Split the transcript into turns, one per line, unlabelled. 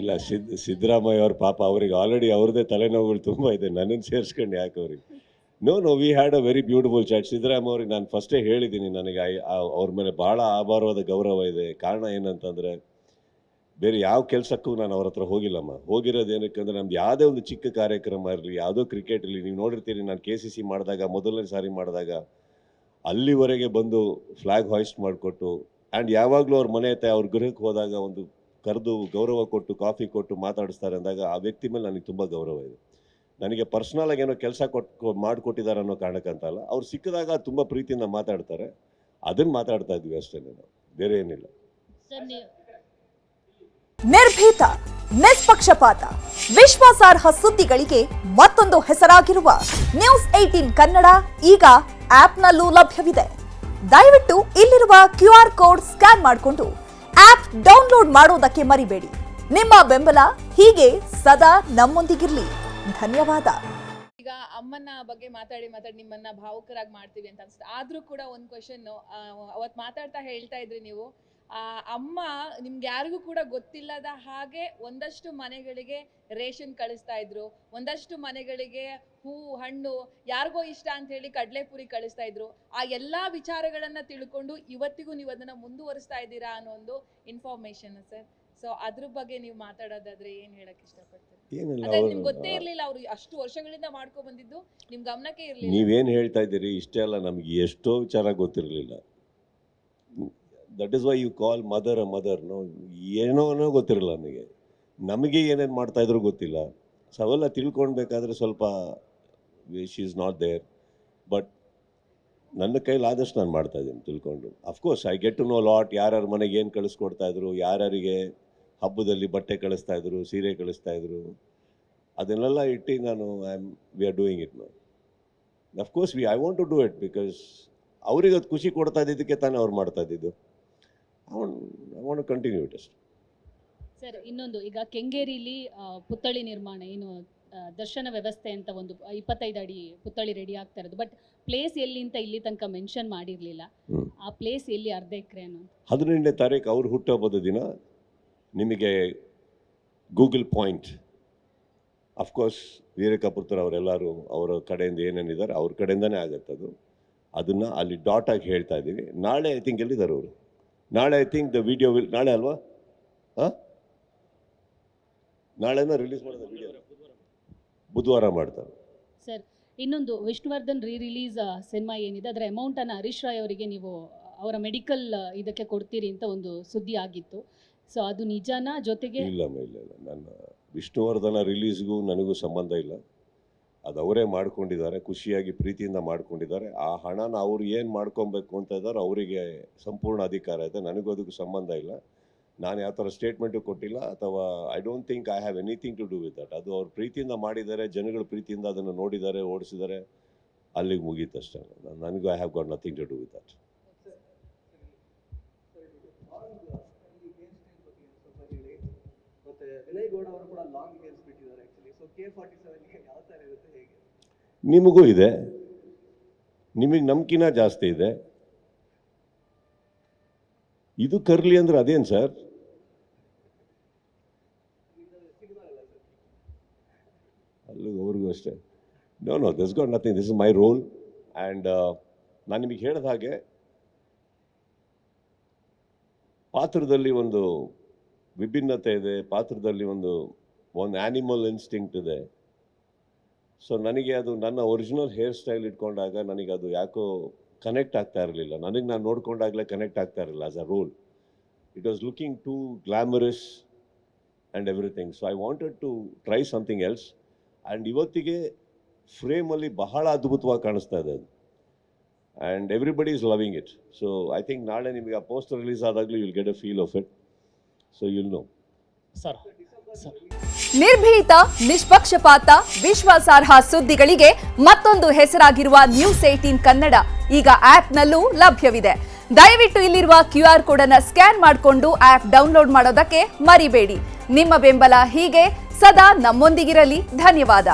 ಇಲ್ಲ, ಸಿದ್, ಸಿದ್ದರಾಮಯ್ಯ ಅವ್ರ ಪಾಪ ಅವ್ರಿಗೆ ಆಲ್ರೆಡಿ ಅವ್ರದ್ದೇ ತಲೆನೋವುಗಳು ತುಂಬ ಇದೆ. ನನ್ನನ್ನು ಸೇರಿಸ್ಕೊಂಡು ಯಾಕೆ ಅವ್ರಿಗೆ? No no we had a very beautiful chat Siddaramaiah ಅವ್ರಿಗೆ ನಾನು ಫಸ್ಟೇ ಹೇಳಿದ್ದೀನಿ ನನಗೆ ಅವ್ರ ಮೇಲೆ ಭಾಳ ಆಭಾರವಾದ ಗೌರವ ಇದೆ. ಕಾರಣ ಏನಂತಂದರೆ, ಬೇರೆ ಯಾವ ಕೆಲಸಕ್ಕೂ ನಾನು ಅವ್ರ ಹತ್ರ ಹೋಗಿಲ್ಲಮ್ಮ. ಹೋಗಿರೋದು ಏನಕ್ಕೆ ಅಂದರೆ, ನಮ್ದು ಯಾವುದೇ ಒಂದು ಚಿಕ್ಕ ಕಾರ್ಯಕ್ರಮ ಇರಲಿ, ಯಾವುದೋ ಕ್ರಿಕೆಟ್ ಇರಲಿ, ನೀವು ನೋಡಿರ್ತೀರಿ, ನಾನು ಕೆ ಸಿ ಸಿ ಮಾಡಿದಾಗ, ಮೊದಲನೇ ಸಾರಿ ಮಾಡಿದಾಗ, ಅಲ್ಲಿವರೆಗೆ ಬಂದು ಫ್ಲ್ಯಾಗ್ ಹಾಯ್ಸ್ಟ್ ಮಾಡಿಕೊಟ್ಟು ಆ್ಯಂಡ್ ಯಾವಾಗಲೂ ಅವ್ರ ಮನೆ ಹತ್ರ, ಅವ್ರ ಗೃಹಕ್ಕೆ ಹೋದಾಗ ಒಂದು ಕರೆದು ಗೌರವ ಕೊಟ್ಟು ಕಾಫಿ ಕೊಟ್ಟು ಮಾತಾಡಿಸ್ತಾರೆ ಅಂದಾಗ ಆ ವ್ಯಕ್ತಿ ಮೇಲೆ ನನಗೆ ತುಂಬ ಗೌರವ ಇದೆ. ನನಗೆ ಪರ್ಸ್ನಲಾಗಿ ಏನೋ ಕೆಲಸ ಕೊಟ್ಟು ಮಾಡಿಕೊಟ್ಟಿದ್ದಾರೆ ಅನ್ನೋ ಕಾರಣಕ್ಕಂತಲ್ಲ ಅವ್ರು ಸಿಕ್ಕಿದಾಗ ತುಂಬ ಪ್ರೀತಿಯಿಂದ ಮಾತಾಡ್ತಾರೆ. ಅದನ್ನು ಮಾತಾಡ್ತಾ ಇದ್ವಿ ಅಷ್ಟೇ ನಾವು ಬೇರೆ ಏನಿಲ್ಲ.
ಸರ್ ನೀವು?
ನಿರ್ಭೀತ ನಿಷ್ಪಕ್ಷಪಾತ ವಿಶ್ವಾಸಾರ್ಹ ಸುದ್ದಿಗಳಿಗೆ ಮತ್ತೊಂದು ಹೆಸರಾಗಿರುವ ನ್ಯೂಸ್ ಏಟೀನ್ ಕನ್ನಡ ಈಗ ಆಪ್ನಲ್ಲೂ ಲಭ್ಯವಿದೆ. ದಯವಿಟ್ಟು ಇಲ್ಲಿರುವ ಕ್ಯೂ ಆರ್ ಕೋಡ್ ಸ್ಕ್ಯಾನ್ ಮಾಡಿಕೊಂಡು ಆಪ್ ಡೌನ್ಲೋಡ್ ಮಾಡೋದಕ್ಕೆ ಮರಿಬೇಡಿ. ನಿಮ್ಮ ಬೆಂಬಲ ಹೀಗೆ ಸದಾ ನಮ್ಮೊಂದಿಗಿರ್ಲಿ. ಧನ್ಯವಾದ.
ಈಗ ಅಮ್ಮನ ಬಗ್ಗೆ ಮಾತಾಡಿ ಮಾತಾಡಿ ನಿಮ್ಮನ್ನ ಭಾವುಕರಾಗಿ ಮಾಡ್ತೀವಿ ಅಂತ ಅನ್ಸುತ್ತೆ. ಆದ್ರೂ ಕೂಡ ಒಂದು ಕ್ವಶನ್ ಅವತ್ ಮಾತಾಡ್ತಾ ಹೇಳ್ತಾ ಇದ್ರಿ ನೀವು. ಆ, ಅಮ್ಮ ನಿಮ್ಗೆ ಯಾರಿಗೂ ಕೂಡ ಗೊತ್ತಿಲ್ಲದ ಹಾಗೆ ಒಂದಷ್ಟು ಮನೆಗಳಿಗೆ ರೇಷನ್ ಕಳಿಸ್ತಾ ಇದ್ರು. ಒಂದಷ್ಟು ಮನೆಗಳಿಗೆ ಹೂ ಹಣ್ಣು ಯಾರಿಗೋ ಇಷ್ಟ ಅಂತ ಹೇಳಿ ಕಡಲೆಪುರಿ ಕಳಿಸ್ತಾ ಇದ್ರು. ಆ ಎಲ್ಲಾ ವಿಚಾರಗಳನ್ನ ತಿಳ್ಕೊಂಡು ಇವತ್ತಿಗೂ ನೀವು ಅದನ್ನ ಮುಂದುವರಿಸ್ತಾ ಇದ್ದೀರಾ ಅನ್ನೋ ಒಂದು ಇನ್ಫಾರ್ಮೇಶನ್ ಸರ್ ಸೊ ಅದ್ರ ಬಗ್ಗೆ ನೀವು ಮಾತಾಡೋದಾದ್ರೆ ಏನ್ ಹೇಳಕ್ ಇಷ್ಟಪಡ್ತೀರಿ? ನಿಮ್ಗೆ ಗೊತ್ತೇ ಇರ್ಲಿಲ್ಲ ಅವ್ರು ಅಷ್ಟು ವರ್ಷಗಳಿಂದ ಮಾಡ್ಕೊ ಬಂದಿದ್ದು ನಿಮ್ ಗಮನಕ್ಕೆ ಇರ್ಲಿಲ್ಲ.
ನೀವೇನ್ ಹೇಳ್ತಾ ಇದ್ದೀರಿ ಇಷ್ಟೇ ಅಲ್ಲ ನಮ್ಗೆ ಎಷ್ಟೋ ವಿಚಾರ ಗೊತ್ತಿರಲಿಲ್ಲ. That is why you call mother a mother no ಏನೋ ಅನ್ನೋ ಗೊತ್ತಿರಲ್ಲ ನನಗೆ ನಮಗೆ ಏನೇನು ಮಾಡ್ತಾಯಿದ್ರು ಗೊತ್ತಿಲ್ಲ. ಸೊ ಅವೆಲ್ಲ ತಿಳ್ಕೊಳ್ಬೇಕಾದ್ರೆ ಸ್ವಲ್ಪ she is not there but ನನ್ನ ಕೈಲಾದಷ್ಟು ನಾನು ಮಾಡ್ತಾ ಇದ್ದೀನಿ, ತಿಳ್ಕೊಂಡು. Of course I get to know lot ಯಾರ್ಯಾರ ಮನೆಗೆ ಏನು ಕಳಿಸ್ಕೊಡ್ತಾ ಇದ್ರು, ಯಾರ್ಯಾರಿಗೆ ಹಬ್ಬದಲ್ಲಿ ಬಟ್ಟೆ ಕಳಿಸ್ತಾ ಇದ್ರು, ಸೀರೆ ಕಳಿಸ್ತಾ ಇದ್ರು, ಅದನ್ನೆಲ್ಲ ಇಟ್ಟು ನಾನು I am we are doing it no of course we I want to do it because ಅವ್ರಿಗೆ ಅದು ಖುಷಿ ಕೊಡ್ತಾ ಇದ್ದಿದ್ದಕ್ಕೆ ತಾನೇ ಅವ್ರು ಮಾಡ್ತಾ ಇದ್ದಿದ್ದು. ಐ ವಾಂಟ್ ಕಂಟಿನ್ಯೂ ಇಟ್ ಅಷ್ಟು.
ಸರ್, ಇನ್ನೊಂದು, ಈಗ ಕೆಂಗೇರಿಲಿ ಪುತ್ಥಳಿ ನಿರ್ಮಾಣ, ಏನು ದರ್ಶನ ವ್ಯವಸ್ಥೆ ಅಂತ ಒಂದು ಇಪ್ಪತ್ತೈದು ಅಡಿ ಪುತ್ಥಳಿ ರೆಡಿ ಆಗ್ತಾ ಇರೋದು. ಬಟ್ ಪ್ಲೇಸ್ ಎಲ್ಲಿ ಅಂತ ಇಲ್ಲಿ ತನಕ ಮೆನ್ಷನ್ ಮಾಡಿರಲಿಲ್ಲ. ಆ ಪ್ಲೇಸ್ ಎಲ್ಲಿ ಅರ್ಧ ಎಕರೆ ಅನ್ನೋ
ಹದಿನೆಂಟನೇ ತಾರೀಕು ಅವ್ರು ಹುಟ್ಟುಹಬ್ಬದ ದಿನ ನಿಮಗೆ ಗೂಗಲ್ ಪಾಯಿಂಟ್ ಅಫ್ಕೋರ್ಸ್ ವೀರಕಪುತ್ರ ಅವರೆಲ್ಲರೂ ಅವರ ಕಡೆಯಿಂದ ಏನೇನಿದ್ದಾರೆ ಅವ್ರ ಕಡೆಯಿಂದನೇ ಅದು. ಅದನ್ನು ಅಲ್ಲಿ ಡಾಟ್ ಆಗಿ ಹೇಳ್ತಾ ಇದ್ದೀವಿ. ನಾಳೆ ಐ ಥಿಂಕ್ ಎಲ್ಲಿದ್ದಾರೆ ಅವರು? ನಾಳೆ I think the video will ನಾಳೆ ಅಲ್ವಾ? ಹಾಂ? ನಾಳೆನ ರಿಲೀಸ್ ಮಾಡೋದು ವಿಡಿಯೋ ಬುಧವಾರ ಮಾಡ್ತಾರೆ.
ಸರ್ ಇನ್ನೊಂದು ವಿಷ್ಣುವರ್ಧನ್ ರೀ ರಿಲೀಸ್ ಸಿನಿಮಾ ಏನಿದೆ ಅದರ ಅಮೌಂಟನ್ನು ಹರೀಶ್ ರಾಯ್ ಅವರಿಗೆ ನೀವು ಅವರ ಮೆಡಿಕಲ್ ಇದಕ್ಕೆ ಕೊಡ್ತೀರಿ ಅಂತ ಒಂದು ಸುದ್ದಿ ಆಗಿತ್ತು. ಸೊ ಅದು ನಿಜಾನ? ಜೊತೆಗೆ
ಇಲ್ಲ ಇಲ್ಲ ಇಲ್ಲ. ನನ್ನ ವಿಷ್ಣುವರ್ಧನ ರಿಲೀಸ್ಗೂ ನನಗೂ ಸಂಬಂಧ ಇಲ್ಲ. ಅದು ಅವರೇ ಮಾಡ್ಕೊಂಡಿದ್ದಾರೆ ಖುಷಿಯಾಗಿ ಪ್ರೀತಿಯಿಂದ ಮಾಡ್ಕೊಂಡಿದ್ದಾರೆ. ಆ ಹಣನ ಅವ್ರು ಏನು ಮಾಡ್ಕೊಬೇಕು ಅಂತ ಇದ್ದಾರೆ ಅವರಿಗೆ ಸಂಪೂರ್ಣ ಅಧಿಕಾರ ಇದೆ. ನನಗೂ ಅದಕ್ಕೂ ಸಂಬಂಧ ಇಲ್ಲ. ನಾನು ಯಾವ ಥರ ಸ್ಟೇಟ್ಮೆಂಟು ಕೊಟ್ಟಿಲ್ಲ ಅಥವಾ I don't think I have anything to do with that ಅದು ಅವ್ರ ಪ್ರೀತಿಯಿಂದ ಮಾಡಿದ್ದಾರೆ, ಜನಗಳು ಪ್ರೀತಿಯಿಂದ ಅದನ್ನು ನೋಡಿದ್ದಾರೆ, ಓಡಿಸಿದ್ದಾರೆ, ಅಲ್ಲಿಗೆ ಮುಗೀತು ಅಷ್ಟೇ. ನನಗೂ I have got nothing to do with that ನಿಮಗೂ ಇದೆ. ನಿಮಗೆ ನಮ್ಕಿನ ಜಾಸ್ತಿ ಇದೆ. ಇದು ಕರ್ಲಿ ಅಂದ್ರೆ ಅದೇನು ಸರ್? ಅಲ್ಲಿಗೆ ಅವ್ರಿಗೂ ಅಷ್ಟೇ. No no this got nothing this is my role and ನಾನು ನಿಮಗೆ ಹೇಳಿದ ಹಾಗೆ ಪಾತ್ರದಲ್ಲಿ ಒಂದು ವಿಭಿನ್ನತೆ ಇದೆ, ಪಾತ್ರದಲ್ಲಿ ಒಂದು ಒಂದು ಆ್ಯನಿಮಲ್ ಇನ್ಸ್ಟಿಂಕ್ಟ್ ಇದೆ. ಸೊ ನನಗೆ ಅದು ನನ್ನ ಒರಿಜಿನಲ್ ಹೇರ್ ಸ್ಟೈಲ್ ಇಟ್ಕೊಂಡಾಗ ನನಗೆ ಅದು ಯಾಕೋ ಕನೆಕ್ಟ್ ಆಗ್ತಾ ಇರಲಿಲ್ಲ. ನನಗೆ ನಾನು ನೋಡ್ಕೊಂಡಾಗಲೇ ಕನೆಕ್ಟ್ ಆಗ್ತಾ ಇರಲಿಲ್ಲ as a role it was looking to glamorous and everything so I wanted to try something else and ಇವತ್ತಿಗೆ ಫ್ರೇಮಲ್ಲಿ ಬಹಳ ಅದ್ಭುತವಾಗಿ ಕಾಣಿಸ್ತಾ ಇದೆ ಅದು. And everybody is loving it so I think ನಾಳೆ ನಿಮಗೆ ಆ poster release ಆದಾಗಲೂ you'll get a feel of it so you'll know
sir sir.
ನಿರ್ಭೀತ ನಿಷ್ಪಕ್ಷಪಾತ ವಿಶ್ವಾಸಾರ್ಹ ಸುದ್ದಿಗಳಿಗೆ ಮತ್ತೊಂದು ಹೆಸರಾಗಿರುವ ನ್ಯೂಸ್ ಏಟೀನ್ ಕನ್ನಡ. ಈಗ ಆಪ್ನಲ್ಲೂ ಲಭ್ಯವಿದೆ. ದಯವಿಟ್ಟು ಇಲ್ಲಿರುವ ಕ್ಯೂ ಆರ್ ಕೋಡ್ ಅನ್ನು ಸ್ಕ್ಯಾನ್ ಮಾಡಿಕೊಂಡು ಆಪ್ ಡೌನ್ಲೋಡ್ ಮಾಡೋದಕ್ಕೆ ಮರಿಬೇಡಿ. ನಿಮ್ಮ ಬೆಂಬಲ ಹೀಗೆ ಸದಾ ನಮ್ಮೊಂದಿಗಿರಲಿ. ಧನ್ಯವಾದ.